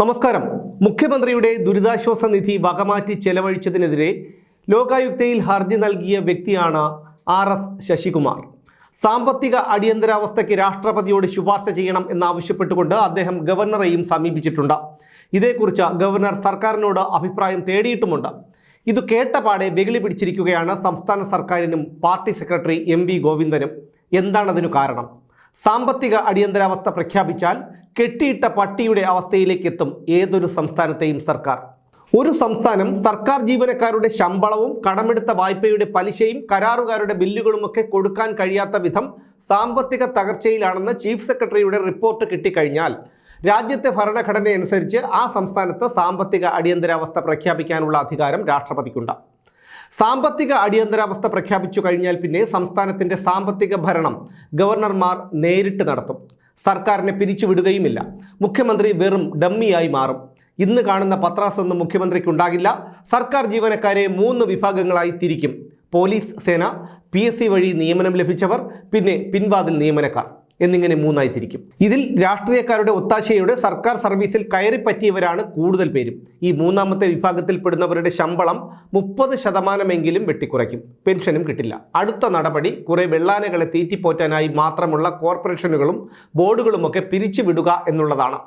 നമസ്കാരം. മുഖ്യമന്ത്രിയുടെ ദുരിതാശ്വാസ നിധി വകമാറ്റി ചെലവഴിച്ചതിനെതിരെ ലോകായുക്തയിൽ ഹർജി നൽകിയ വ്യക്തിയാണ് ആർ എസ് ശശികുമാർ. സാമ്പത്തിക അടിയന്തരാവസ്ഥയ്ക്ക് രാഷ്ട്രപതിയോട് ശുപാർശ ചെയ്യണം എന്നാവശ്യപ്പെട്ടുകൊണ്ട് അദ്ദേഹം ഗവർണറെയും സമീപിച്ചിട്ടുണ്ട്. ഇതേക്കുറിച്ച് ഗവർണർ സർക്കാരിനോട് അഭിപ്രായം തേടിയിട്ടുമുണ്ട്. ഇത് കേട്ടപാടെ വെകിളി പിടിച്ചിരിക്കുകയാണ് സംസ്ഥാന സർക്കാരിനും പാർട്ടി സെക്രട്ടറി എം വി ഗോവിന്ദനും. എന്താണതിനു കാരണം? സാമ്പത്തിക അടിയന്തരാവസ്ഥ പ്രഖ്യാപിച്ചാൽ കെട്ടിയിട്ട പട്ടിയുടെ അവസ്ഥയിലേക്ക് എത്തും ഏതൊരു സംസ്ഥാനത്തെയും സർക്കാർ. ഒരു സംസ്ഥാനം സർക്കാർ ജീവനക്കാരുടെ ശമ്പളവും കടമെടുത്ത വായ്പയുടെ പലിശയും കരാറുകാരുടെ ബില്ലുകളുമൊക്കെ കൊടുക്കാൻ കഴിയാത്ത വിധം സാമ്പത്തിക തകർച്ചയിലാണെന്ന് ചീഫ് സെക്രട്ടറിയുടെ റിപ്പോർട്ട് കിട്ടിക്കഴിഞ്ഞാൽ രാജ്യത്തെ ഭരണഘടനയനുസരിച്ച് ആ സംസ്ഥാനത്ത് സാമ്പത്തിക അടിയന്തരാവസ്ഥ പ്രഖ്യാപിക്കാനുള്ള അധികാരം രാഷ്ട്രപതിക്കുണ്ട്. സാമ്പത്തിക അടിയന്തരാവസ്ഥ പ്രഖ്യാപിച്ചു കഴിഞ്ഞാൽ പിന്നെ സംസ്ഥാനത്തിന്റെ സാമ്പത്തിക ഭരണം ഗവർണർമാർ നേരിട്ട് നടത്തും. സർക്കാരിനെ പിരിച്ചുവിടുകയുമില്ല. മുഖ്യമന്ത്രി വെറും ഡമ്മിയായി മാറും. ഇന്ന് കാണുന്ന പത്രാസൊന്നും മുഖ്യമന്ത്രിക്കുണ്ടാകില്ല. സർക്കാർ ജീവനക്കാരെ മൂന്ന് വിഭാഗങ്ങളായി തിരിക്കും. പോലീസ് സേന പി വഴി നിയമനം ലഭിച്ചവർ പിന്നെ പിൻവാതിൽ നിയമനക്കാർ. എന്നിങ്ങനെ മൂന്നായി തിരിക്കും. ഇതിൽ രാഷ്ട്രീയക്കാരുടെ ഒത്താശയോടെ സർക്കാർ സർവീസിൽ കയറിപ്പറ്റിയവരാണ് കൂടുതൽ പേരും. ഈ മൂന്നാമത്തെ വിഭാഗത്തിൽപ്പെടുന്നവരുടെ ശമ്പളം മുപ്പത് ശതമാനമെങ്കിലും വെട്ടിക്കുറയ്ക്കും. പെൻഷനും കിട്ടില്ല. അടുത്ത നടപടി കുറെ വെള്ളാനകളെ തീറ്റിപ്പോറ്റാനായി മാത്രമുള്ള കോർപ്പറേഷനുകളും ബോർഡുകളുമൊക്കെ പിരിച്ചുവിടുക എന്നുള്ളതാണ്.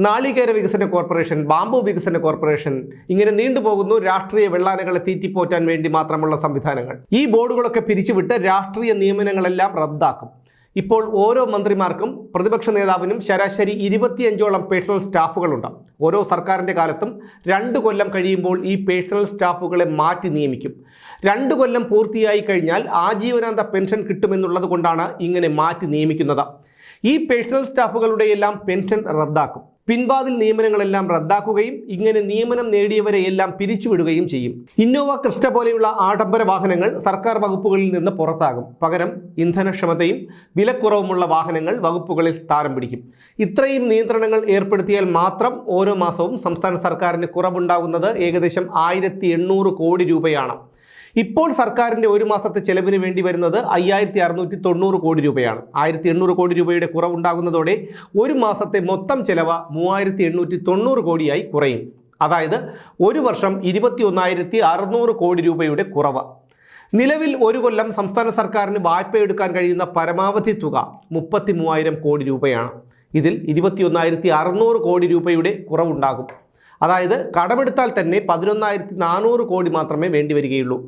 നാളികേര വികസന കോർപ്പറേഷൻ ബാംബു വികസന കോർപ്പറേഷൻ ഇങ്ങനെ നീണ്ടുപോകുന്നു രാഷ്ട്രീയ വെള്ളാനകളെ തീറ്റിപ്പോറ്റാൻ വേണ്ടി മാത്രമുള്ള സംവിധാനങ്ങൾ. ഈ ബോർഡുകളൊക്കെ പിരിച്ചുവിട്ട് രാഷ്ട്രീയ നിയമനങ്ങളെല്ലാം റദ്ദാക്കും. ഇപ്പോൾ ഓരോ മന്ത്രിമാർക്കും പ്രതിപക്ഷ നേതാവിനും ശരാശരി ഇരുപത്തിയഞ്ചോളം പേഴ്സണൽ സ്റ്റാഫുകളുണ്ട്. ഓരോ സർക്കാരിന്റെ കാലത്തും രണ്ട് കൊല്ലം കഴിയുമ്പോൾ ഈ പേഴ്സണൽ സ്റ്റാഫുകളെ മാറ്റി നിയമിക്കും. രണ്ട് കൊല്ലം പൂർത്തിയായി കഴിഞ്ഞാൽ ആജീവനാന്ത പെൻഷൻ കിട്ടുമെന്നുള്ളത് കൊണ്ടാണ് ഇങ്ങനെ മാറ്റി നിയമിക്കുന്നത്. ഈ പേഴ്സണൽ സ്റ്റാഫുകളുടെയെല്ലാം പെൻഷൻ റദ്ദാക്കും. പിൻവാതിൽ നിയമനങ്ങളെല്ലാം റദ്ദാക്കുകയും ഇങ്ങനെ നിയമനം നേടിയവരെ എല്ലാം പിരിച്ചുവിടുകയും ചെയ്യും. ഇന്നോവ ക്രിസ്റ്റ പോലെയുള്ള ആഡംബര വാഹനങ്ങൾ സർക്കാർ വകുപ്പുകളിൽ നിന്ന് പുറത്താകും. പകരം ഇന്ധനക്ഷമതയും വിലക്കുറവുമുള്ള വാഹനങ്ങൾ വകുപ്പുകളിൽ സ്ഥാനം പിടിക്കും. ഇത്രയും നിയന്ത്രണങ്ങൾ ഏർപ്പെടുത്തിയാൽ മാത്രം ഓരോ മാസവും സംസ്ഥാന സർക്കാരിന് കുറവുണ്ടാകുന്നത് ഏകദേശം ആയിരത്തി കോടി രൂപയാണ്. ഇപ്പോൾ സർക്കാരിന്റെ ഒരു മാസത്തെ ചെലവിന് വേണ്ടി വരുന്നത് അയ്യായിരത്തി അറുന്നൂറ്റി തൊണ്ണൂറ് കോടി രൂപയാണ്. ആയിരത്തി എണ്ണൂറ് കോടി രൂപയുടെ കുറവുണ്ടാകുന്നതോടെ ഒരു മാസത്തെ മൊത്തം ചെലവ് മൂവായിരത്തി എണ്ണൂറ്റി തൊണ്ണൂറ് കോടിയായി കുറയും. അതായത് ഒരു വർഷം ഇരുപത്തി ഒന്നായിരത്തി അറുന്നൂറ് കോടി രൂപയുടെ കുറവ്. നിലവിൽ ഒരു കൊല്ലം സംസ്ഥാന സർക്കാരിന് വായ്പ എടുക്കാൻ കഴിയുന്ന പരമാവധി തുക മുപ്പത്തി മൂവായിരം കോടി രൂപയാണ്. ഇതിൽ ഇരുപത്തി ഒന്നായിരത്തി അറുന്നൂറ് കോടി രൂപയുടെ കുറവുണ്ടാകും. അതായത് കടമെടുത്താൽ തന്നെ പതിനൊന്നായിരത്തി നാനൂറ് കോടി മാത്രമേ വേണ്ടി വരികയുള്ളൂ.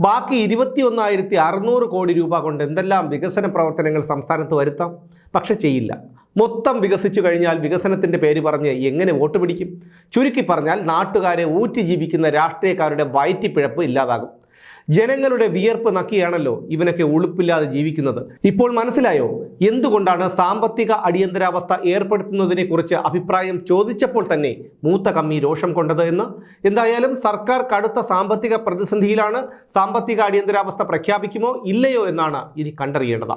ബാക്കി ഇരുപത്തി ഒന്നായിരത്തി അറുന്നൂറ് കോടി രൂപ കൊണ്ട് എന്തെല്ലാം വികസന പ്രവർത്തനങ്ങൾ സംസ്ഥാനത്ത് വരുത്താം? പക്ഷെ ചെയ്യില്ല. മൊത്തം വികസിച്ചു കഴിഞ്ഞാൽ വികസനത്തിന്റെ പേര് പറഞ്ഞ് എങ്ങനെ വോട്ട് പിടിക്കും? ചുരുക്കി പറഞ്ഞാൽ നാട്ടുകാരെ ഊറ്റി ജീവിക്കുന്ന രാഷ്ട്രീയക്കാരുടെ വയറ്റിപ്പിഴപ്പ് ഇല്ലാതാകും. ജനങ്ങളുടെ വിയർപ്പ് നക്കിയാണല്ലോ ഇവനൊക്കെ ഉളുപ്പില്ലാതെ ജീവിക്കുന്നത്. ഇപ്പോൾ മനസ്സിലായോ? എന്തുകൊണ്ടാണ് സാമ്പത്തിക അടിയന്തരാവസ്ഥ ഏർപ്പെടുത്തുന്നതിനെക്കുറിച്ച് അഭിപ്രായം ചോദിച്ചപ്പോൾ തന്നെ മൂത്ത കമ്മി രോഷം കൊണ്ടത് എന്ന്? എന്തായാലും സർക്കാർ കടുത്ത സാമ്പത്തിക പ്രതിസന്ധിയിലാണ് സാമ്പത്തിക അടിയന്തരാവസ്ഥ പ്രഖ്യാപിക്കുമോ ഇല്ലയോ എന്നാണ് ഇനി കണ്ടറിയേണ്ടത്.